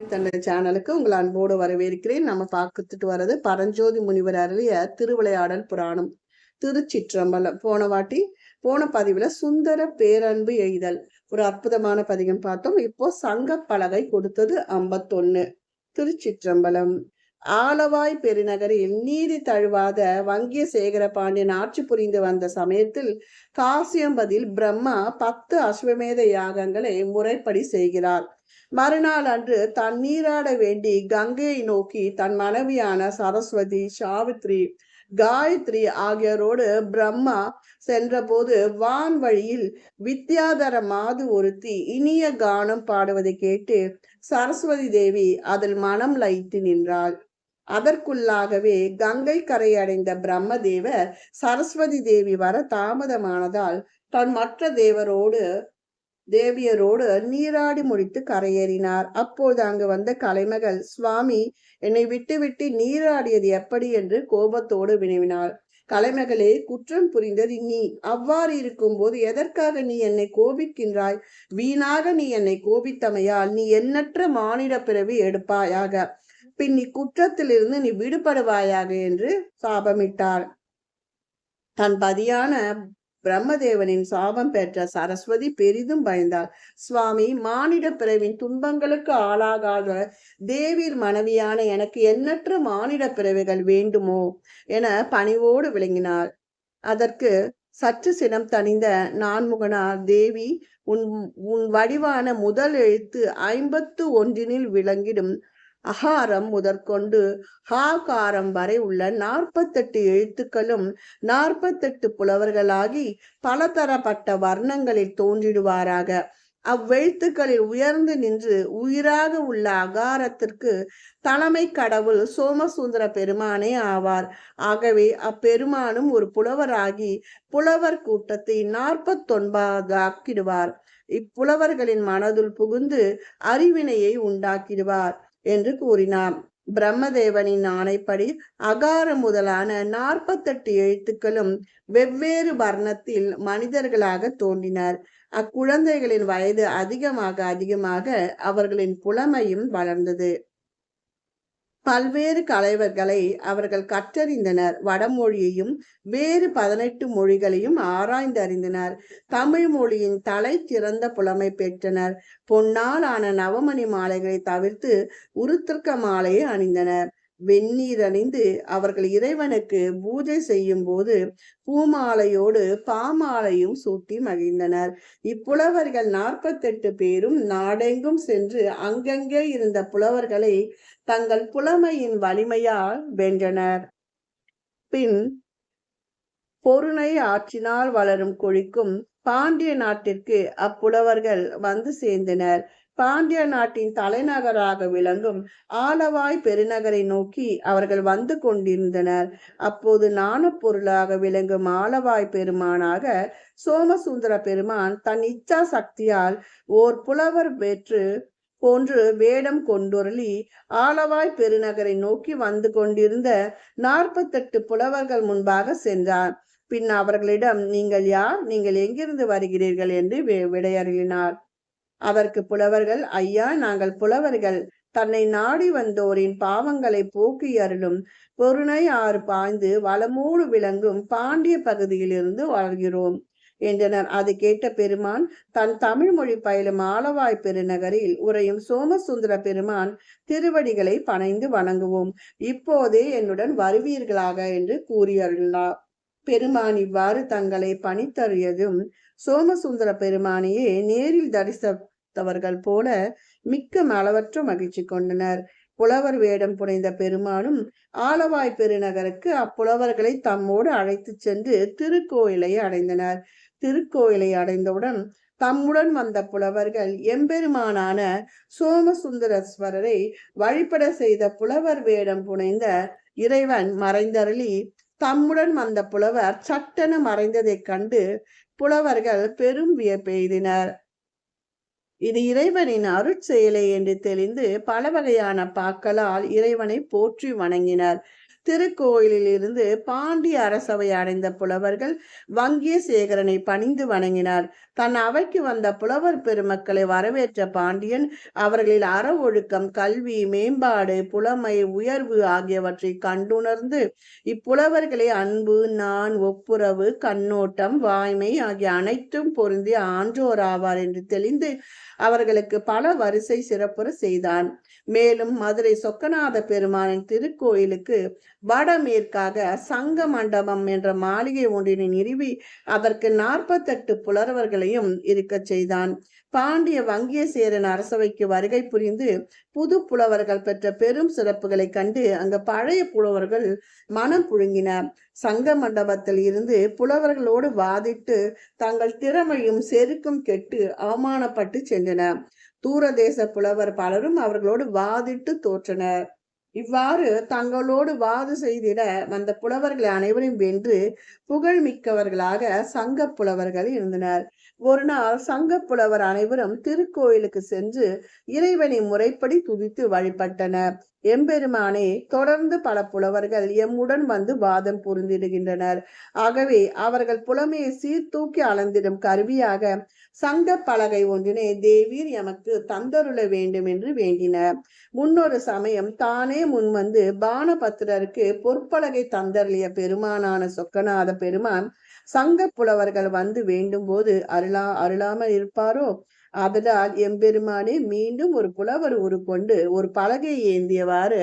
தன்னை சேனலுக்கு உங்கள் அன்போடு வரவேற்கிறேன். நம்ம பார்த்துட்டு வர்றது பரஞ்சோதி முனிவர் அருளிய திருவிளையாடல் புராணம் திருச்சிற்றம்பலம். போன வாட்டி போன பதிவுல சுந்தர பேரன்பு எய்தல். ஒரு அற்புதமான பதிகம் பார்த்தோம். இப்போ சங்க பலகை கொடுத்தது ஐம்பத்தொன்னு திருச்சிற்றம்பலம். ஆலவாய் பெருநகரில் நீதி தழுவாத வங்கிய சேகர பாண்டியன் ஆட்சி புரிந்து வந்த சமயத்தில் காசியம்பதில் பிரம்மா பத்து அஸ்வமேத யாகங்களை முறைப்படி செய்கிறார். மறுநாள் அன்று தன் நீராட வேண்டி கங்கையை நோக்கி தன் மனைவியான சரஸ்வதி சாவித்ரி காயத்ரி ஆகியோரோடு பிரம்மா சென்றபோது வான் வழியில் வித்யாதர மாது ஒருத்தி இனிய கானம் பாடுவதை கேட்டு சரஸ்வதி தேவி அதில் மனம் லயித்து நின்றாள். அதற்குள்ளாகவே கங்கை கரை அடைந்த பிரம்மதேவர் சரஸ்வதி தேவி வர தாமதமானதால் தன் மற்ற தேவரோடு தேவியரோடு நீராடி முடித்து கரையேறினார். அப்போது அங்கு வந்த கலைமகள் சுவாமி என்னை விட்டுவிட்டு நீராடியது எப்படி என்று கோபத்தோடு வினவினாள். கலைமகளே குற்றம் புரிந்தது நீ. அவ்வாறு இருக்கும்போது எதற்காக நீ என்னை கோபிக்கின்றாய்? வீணாக நீ என்னை கோபித்தமையால் நீ எண்ணற்ற மானிட பிறவி எடுப்பாயாக. பின் நீ குற்றத்திலிருந்து நீ விடுபடுவாயாக என்று சாபமிட்டார் தன் பதியான பிரம்மதேவனின் சாபம் பெற்ற சரஸ்வதி பெரிதும் பயந்தாள். சுவாமி மானிட பிறவின் துன்பங்களுக்கு ஆளாகாத தேவிர் மனைவியான எனக்கு எண்ணற்ற மானிட பிறவிகள் வேண்டுமோ? என பணிவோடு விளங்கினார் அதற்கு சற்று சினம் தணிந்த நான்முகனார் தேவி உன் உன் வடிவான முதல் எழுத்து ஐம்பத்து ஒன்றினில் விளங்கிடும். அகாரம் முதற்கொண்டு ஹாகாரம் வரை உள்ள நாற்பத்தெட்டு எழுத்துக்களும் நாற்பத்தெட்டு புலவர்களாகி பலதரப்பட்ட வர்ணங்களில் தோன்றிடுவாராக. அவ்வெழுத்துக்களில் உயர்ந்து நின்று உயிராக உள்ள அகாரத்திற்கு தலைமை கடவுள் சோமசுந்தர பெருமானே ஆவார். ஆகவே அப்பெருமானும் ஒரு புலவராகி புலவர் கூட்டத்தை நாற்பத்தொன்பதாக்கிடுவார் இப்புலவர்களின் மனதுள் புகுந்து அறிவினையை உண்டாக்கிடுவார். என்று கூறினார். பிரம்மதேவனின் ஆணைப்படி அகார முதலான நாற்பத்தெட்டு எழுத்துக்களும் வெவ்வேறு வர்ணத்தில் மனிதர்களாக தோன்றினர். அக்குழந்தைகளின் வயது அதிகமாக அதிகமாக அவர்களின் புலமையும் வளர்ந்தது. பல்வேறு கலைவர்களை அவர்கள் கற்றறிந்தனர். வடமொழியையும் வேறு பதினெட்டு மொழிகளையும் ஆராய்ந்து அறிந்தனர் தமிழ் மொழியின் தலை சிறந்த புலமை பெற்றனர். பொன்னால் ஆன நவமணி மாலைகளை தவிர்த்து உருத்திருக்க மாலையை அணிந்தனர். வெந்நீர் அணிந்து அவர்கள் இறைவனுக்கு பூஜை செய்யும் போது பூமாலையோடு பாமாலையும் சூட்டி மகிழ்ந்தனர். இப்புலவர்கள் நாற்பத்தெட்டு பேரும் நாடெங்கும் சென்று அங்கங்கே இருந்த புலவர்களை தங்கள் புலமையின் வலிமையால் வென்றனர். பின் பொருணை ஆற்றினால் வளரும் கொழிக்கும் பாண்டிய நாட்டிற்கு அப்புலவர்கள் வந்து சேர்ந்தனர். பாண்டிய நாட்டின் தலைநகராக விளங்கும் ஆலவாய் பெருநகரை நோக்கி அவர்கள் வந்து கொண்டிருந்தனர். அப்போது நாணப்பொருளாக விளங்கும் ஆலவாய் பெருமானாக சோமசுந்தர பெருமான் தன் இச்சா சக்தியால் ஓர் புலவர் பெற்று போன்று வேடம் கொண்டுரளி ஆலவாய் பெருநகரை நோக்கி வந்து கொண்டிருந்த நாற்பத்தெட்டு புலவர்கள் முன்பாக சென்றார். பின் அவர்களிடம் நீங்கள் யார்? நீங்கள் எங்கிருந்து வருகிறீர்கள்? என்று விடையறினார் அதற்கு புலவர்கள் ஐயா நாங்கள் புலவர்கள். தன்னை நாடி வந்தோரின் பாவங்களை போக்கி அருளும். பொருணை ஆறு பாய்ந்து வளமூடு விளங்கும் பாண்டிய பகுதியிலிருந்து வாழ்கிறோம் என்றனர். அது கேட்ட பெருமான் தன் தமிழ் மொழி பயிலும் ஆலவாய் பெருநகரில் உரையும் சோமசுந்தர பெருமான் திருவடிகளை பணைந்து வணங்குவோம். இப்போதே என்னுடன் வருவீர்களாக என்று கூறியருளார். பெருமான் இவ்வாறு தங்களை பணித்தறியதும் சோமசுந்தர பெருமானையே நேரில் தரிச பார்த்தவர்கள் போல மிக்க அளவற்ற மகிழ்ச்சி கொண்டனர். புலவர் வேடம் புனைந்த பெருமானும் ஆலவாய் பெருநகருக்கு அப்புலவர்களை தம்மோடு அழைத்து சென்று திருக்கோயிலை அடைந்தனர். திருக்கோயிலை அடைந்தவுடன் தம்முடன் வந்த புலவர்கள் எம்பெருமானான சோமசுந்தரஸ்வரரை வழிபட செய்த புலவர் வேடம் புனைந்த இறைவன் மறைந்தருளி தம்முடன் வந்த புலவர் சட்டென மறைந்ததைக் கண்டு புலவர்கள் பெரும் வியப்பெய்தினர் இது இறைவனின் அருட்செயலை என்று தெளிந்து பல வகையான பாக்களால் இறைவனை போற்றி வணங்கினர். திருக்கோயிலில் இருந்து பாண்டிய அரசவை அடைந்த புலவர்கள் வங்கியசேகரனை பணிந்து வணங்கினார். தன் அவைக்கு வந்த புலவர் பெருமக்களை வரவேற்ற பாண்டியன் அவர்களில் அற ஒழுக்கம் கல்வி மேம்பாடு புலமை உயர்வு ஆகியவற்றை கண்டுணர்ந்து இப்புலவர்களை அன்பு நான் ஒப்புரவு கண்ணோட்டம் வாய்மை ஆகிய அனைத்தும் பொருந்தி ஆன்றோர் ஆவார் என்று தெளிந்து அவர்களுக்கு பல வரிசை சிறப்புற செய்தான். மேலும் மதுரை சொக்கநாத பெருமானின் திருக்கோயிலுக்கு வடமேற்காக சங்க மண்டபம் என்ற மாளிகை ஒன்றினை நிறுவி அதற்கு நாற்பத்தெட்டு புலவர்களையும் இருக்கச் செய்தான். பாண்டிய வங்கியசேரன் அரசவைக்கு வருகை புரிந்து புது புலவர்கள் பெற்ற பெரும் சிறப்புகளை கண்டு அங்கு பழைய புலவர்கள் மனம் புழுங்கின. சங்க மண்டபத்தில் இருந்து புலவர்களோடு வாதிட்டு தங்கள் திறமையும் செருக்கும் கெட்டு அவமானப்பட்டு சென்றன தூரதேச புலவர் பலரும் அவர்களோடு வாதிட்டு தோற்றனர். இவ்வாறு தங்களோடு வாது செய்திட வந்த புலவர்களை அனைவரையும் வென்று புகழ்மிக்கவர்களாக சங்க புலவர்கள் இருந்தனர். ஒரு நாள் சங்க புலவர் அனைவரும் திருக்கோயிலுக்கு சென்று இறைவனை முறைப்படி துதித்து வழிபட்டனர். எம்பெருமானே தொடர்ந்து பல புலவர்கள் எம்முடன் வந்து வாதம் புரிந்திடுகின்றனர். ஆகவே அவர்கள் புலமையை சீர்தூக்கி அளந்திடும் கருவியாக சங்க பலகை ஒன்றினை தேவீர் எமக்கு தந்தருள வேண்டும் என்று வேண்டினர். முன்னொரு சமயம் தானே முன்வந்து பானபத்திரருக்கு பொற்பலகை தந்தருளிய பெருமானான சொக்கநாத பெருமான் சங்க புலவர்கள் வந்து வேண்டும் போது அருளா அருளாமல் இருப்பாரோ? அதனால் எம்பெருமானே மீண்டும் ஒரு புலவர் உரு கொண்டு ஒரு பலகை ஏந்தியவாறு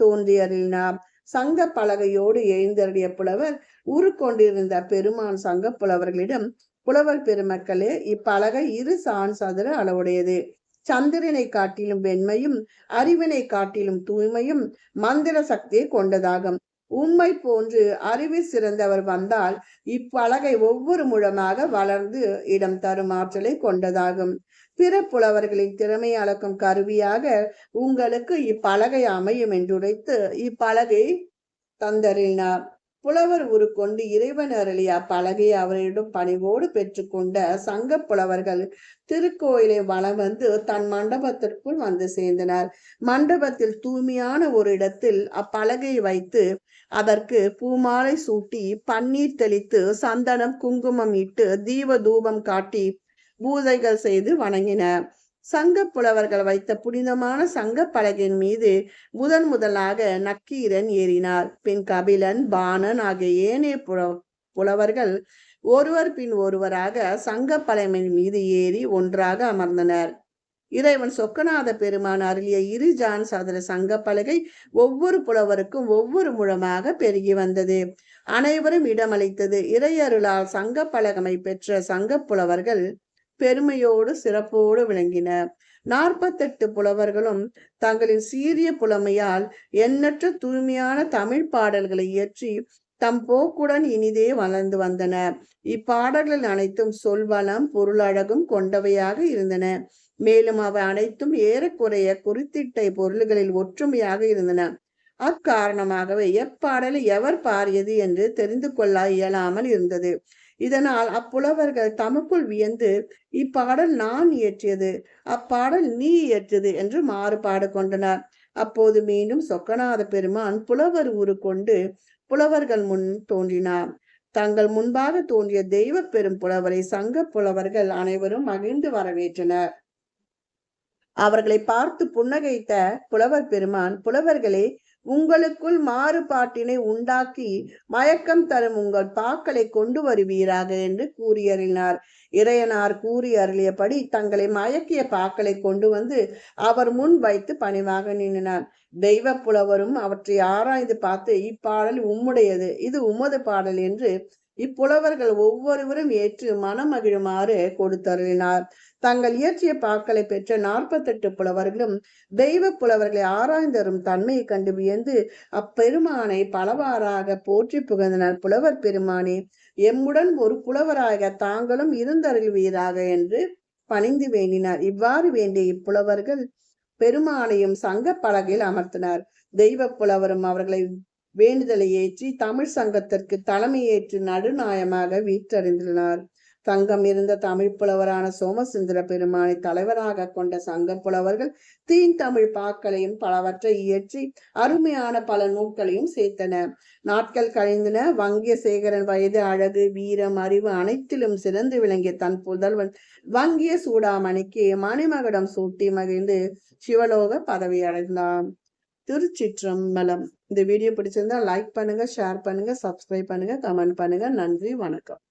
தோன்றியறினார் சங்க பலகையோடு எழுந்தருடைய புலவர் உரு கொண்டிருந்த பெருமான் சங்க புலவர்களிடம் புலவர் பெருமக்களே இப்பலகை இரு சான் சதுர அளவுடையது. சந்திரனை காட்டிலும் வெண்மையும் அறிவினை காட்டிலும் தூய்மையும் மந்திர சக்தியை கொண்டதாகும். உண்மை போன்று அறிவில் சிறந்தவர் வந்தால் இப்பலகை ஒவ்வொரு முழமாக வளர்ந்து இடம் தரும் ஆற்றலை கொண்டதாகும். பிற புலவர்களின் திறமை அளக்கும் கருவியாக உங்களுக்கு இப்பலகை அமையும் என்றுரைத்து இப்பலகை தந்தறினார் புலவர் உரு கொண்டு இறைவன் அருளிய அப்பலகையை அவரிடம் பணிவோடு பெற்றுக்கொண்ட சங்க புலவர்கள் திருக்கோயிலை வளம் வந்து தன் மண்டபத்திற்குள் வந்து சேர்ந்தனர். மண்டபத்தில் தூய்மையான ஒரு இடத்தில் அப்பலகை வைத்து அதற்கு பூமாலை சூட்டி பன்னீர் தெளித்து சந்தனம் குங்குமம் இட்டு தீப தூபம் காட்டி பூஜைகள் செய்து வணங்கினர் சங்க புலவர்கள் வைத்த புனிதமான சங்க பலகையின் மீது முதன் முதலாக நக்கீரன் ஏறினார். பின் கபிலன் பாணன் ஆகிய ஏனைய புல புலவர்கள் ஒருவர் பின் ஒருவராக சங்க மீது ஏறி ஒன்றாக அமர்ந்தனர். இறைவன் சொக்கநாத பெருமான் அருளிய இரு ஜான் சதுர சங்க பலகை ஒவ்வொரு புலவருக்கும் ஒவ்வொரு முழமாக பெருகி வந்தது. அனைவரும் இடமளித்தது இறையருளால் சங்க பலகமை பெற்ற சங்க புலவர்கள் பெருமையோடு சிறப்போடு விளங்கின. நாற்பத்தெட்டு புலவர்களும் தங்களின் சீரிய புலமையால் எண்ணற்ற தூய்மையான தமிழ் பாடல்களை இயற்றி தம் போக்குடன் இனிதே வளர்ந்து வந்தன. இப்பாடல்கள் அனைத்தும் சொல்வளம் பொருளழகும் கொண்டவையாக இருந்தன. மேலும் அவை அனைத்தும் ஏறக்குறைய குறித்திட்ட பொருள்களில் ஒற்றுமையாக இருந்தன. அக்காரணமாகவே எப்பாடலை எவர் பாடியது என்று தெரிந்து கொள்ள இயலாமல் இருந்தது. இதனால் அப்புலவர்கள் தமக்குள் வியந்து இப்பாடல் நான் இயற்றியது அப்பாடல் நீ இயற்றியது என்று மாறுபாடு கொண்டனர். அப்போது மீண்டும் சொக்கநாத பெருமான் புலவர் உரு கொண்டு புலவர்கள் முன் தோன்றினார். தங்கள் முன்பாக தோன்றிய தெய்வ பெரும் புலவரை சங்க புலவர்கள் அனைவரும் மகிழ்ந்து வரவேற்றனர். அவர்களை பார்த்து புன்னகைத்த புலவர் பெருமான் புலவர்களே உங்களுக்குள் மாறுபாட்டினை உண்டாக்கி மயக்கம் தரும் உங்கள் பாக்களை கொண்டு வருவீராக என்று கூறியறினார். இறையனார் கூறி அருளியபடி தங்களை மயக்கிய பாக்களை கொண்டு வந்து அவர் முன் வைத்து பணிவாக நின்றினார் தெய்வ புலவரும் அவற்றை ஆராய்ந்து பார்த்து இப்பாடல் உம்முடையது இது உமது பாடல் என்று இப்புலவர்கள் ஒவ்வொருவரும் ஏற்று மனமகிழுமாறு கொடுத்தருளினார். தங்கள் இயற்றிய பாக்களை பெற்ற நாற்பத்தெட்டு புலவர்களும் தெய்வ புலவர்களை ஆராய்ந்தரும் தன்மையை கண்டு வியந்து அப்பெருமானை பலவாறாக போற்றி புகழ்ந்தனர். புலவர் பெருமானே எம்முடன் ஒரு புலவராக தாங்களும் இருந்தருள்வீராக என்று பணிந்து வேண்டினார். இவ்வாறு வேண்டிய இப்புலவர்கள் பெருமானையும் சங்க பலகையில் அமர்த்தினார். தெய்வ புலவரும் அவர்களை வேண்டுதலை ஏற்றி தமிழ் சங்கத்திற்கு தலைமையேற்று நடுநாயமாக வீற்றறிந்தனர். சங்கம் இருந்த தமிழ் புலவரான சோமசுந்தர பெருமானை தலைவராக கொண்ட சங்க புலவர்கள் தீன் தமிழ் பாக்களையும் பலவற்றை இயற்றி அருமையான பல நூல்களையும் சேர்த்தன நாட்கள் கழிந்தன. வங்கிய சேகரன் வயது அழகு வீரம் அறிவு அனைத்திலும் சிறந்து விளங்கிய தன் புதல்வன் வங்கிய சூடாமணிக்கு மணிமகுடம் சூட்டி மகிழ்ந்து சிவலோக பதவி அடைந்தான். திருச்சிற்றம்பலம். இந்த வீடியோ பிடிச்சிருந்தா லைக் பண்ணுங்க ஷேர் பண்ணுங்க சப்ஸ்கிரைப் பண்ணுங்க கமெண்ட் பண்ணுங்க. நன்றி வணக்கம்.